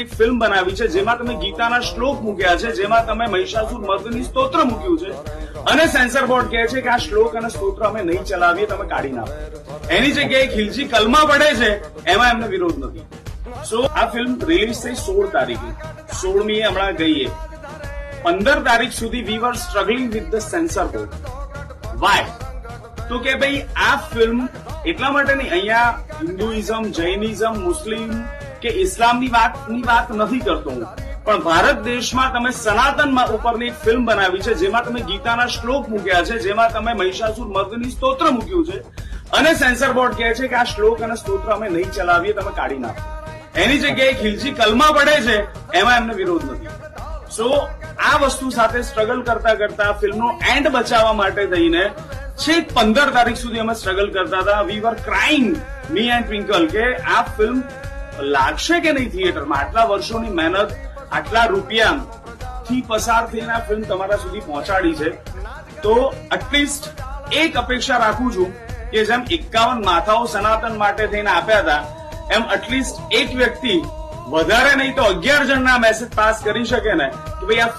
એક ફિલ્મ બનાવી છે, જેમાં તમે ગીતાના શ્લોક મૂક્યા છે, જેમાં તમે મહિષાસુર મર્દની સ્તોત્ર મૂક્યું છે. અને સેન્સર બોર્ડ કહે છે કે આ શ્લોક અને સ્તોત્ર અમે નહીં ચલાવીએ, તમે કાઢી નાખો. એની જગ્યાએ ખિલજી કલમા પડે છે, એમાં એમને વિરોધ નથી. સો આ ફિલ્મ રિલીઝ થઈ સોળ તારીખે. સોળમી હમણાં ગઈએ. પંદર તારીખ સુધી we were struggling with the censor board why તો કે ભાઈ, આ ફિલ્મ એટલા માટે નહીં, અહીંયા હિન્દુઇઝમ જૈનિઝમ મુસ્લિમ કે ઇસ્લામની વાતની વાત નથી કરતો હું. પણ ભારત દેશમાં તમે સનાતન ઉપરની ફિલ્મ બનાવી છે, જેમાં તમે ગીતાના શ્લોક મૂક્યા છે, જેમાં તમે મહિષાસુર મર્દની સ્તોત્ર મૂક્યું છે. અને સેન્સર બોર્ડ કહે છે કે આ શ્લોક અને સ્તોત્ર અમે નહીં ચલાવીએ, તમે કાઢી નાખો. એની જગ્યાએ ખિલજી કલમા પડે છે, એમાં એમને વિરોધ નથી. સો આ વસ્તુ સાથે સ્ટ્રગલ કરતા કરતા, ફિલ્મનો એન્ડ બચાવવા માટે થઈને છેક પંદર તારીખ સુધી અમે સ્ટ્રગલ કરતા હતા. We were crying me and Twinkle કે આ ફિલ્મ લાગશે કે નહીં થિયેટરમાં? આટલા વર્ષોની મહેનત, આટલા રૂપિયા પસાર થઈને આ ફિલ્મ તમારા સુધી પહોંચાડી છે. તો એટલીસ્ટ એક અપેક્ષા રાખું છું કે જેમ એકાવન માથાઓ સનાતન માટે થઈને આપ્યા હતા, એમ એટલીસ્ટ એક વ્યક્તિ વધારે નહીં તો અગિયાર જણના મેસેજ પાસ કરી શકે ને, કે ભાઈ આ